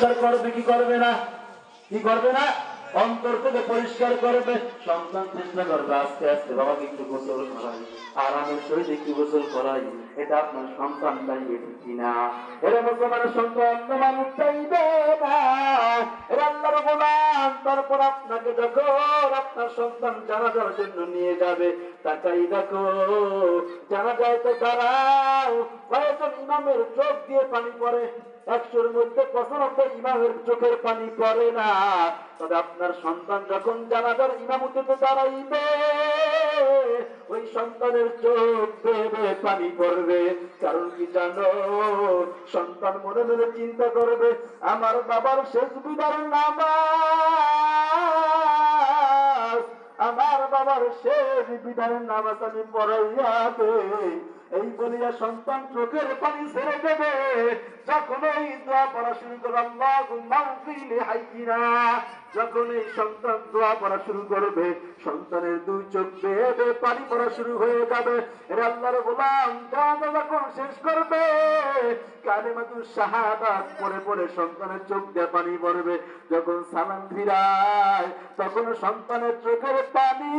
পরিষ্কার করবে, কি করবে না? কি করবে না? অন্তর থেকে পরিষ্কার করবে। সন্তান চেষ্টা করবে, আস্তে আস্তে। বাবাকে একটু গোসল করাই। আরামের সহিত একটু গোসল করাই। এটা আপনার সন্তান চাইবে কিনা? এরা মুসলমানের সন্তান মানুষ চাইবে না। এরা আল্লাহর গোলাম। তারপর আপনাকে যখন আপনার সন্তান জানাজার জন্য নিয়ে যাবে। তাকাই দেখো জানা যায় তো কয়েকজন ইমামের চোখ দিয়ে পানি পড়ে। একশোর মধ্যে পঁচানব্বই ইমামের চোখের পানি পড়ে না। তবে আপনার সন্তান যখন জানাজার ইমামতিতে দাঁড়াইবে, ওই সন্তানের চোখ দেবে পানি পড়বে। কারণ কি জানো? সন্তান মনে মনে চিন্তা করবে, আমার বাবার শেষ বিদার নামাজ, আমার বাবার শেষ বিদারের নামাজ আমি পড়াইয়া এই বলিয়া সন্তান চোখের পানি ছেড়ে দেবে। যখন এই দোয়া পড়া শুরু করবে যখন এই সন্তান দোয়া পড়া শুরু করবে, সন্তানের দুই চোখ বেয়ে পানি পড়া শুরু হয়ে যাবে। এর আল্লাহর গোলাম জানা যখন শেষ করবে কালিমাতুর শাহাদাত পরে পরে সন্তানের চোখ দিয়ে পানি পড়বে। যখন সালাম ফিরায়, তখন সন্তানের চোখের পানি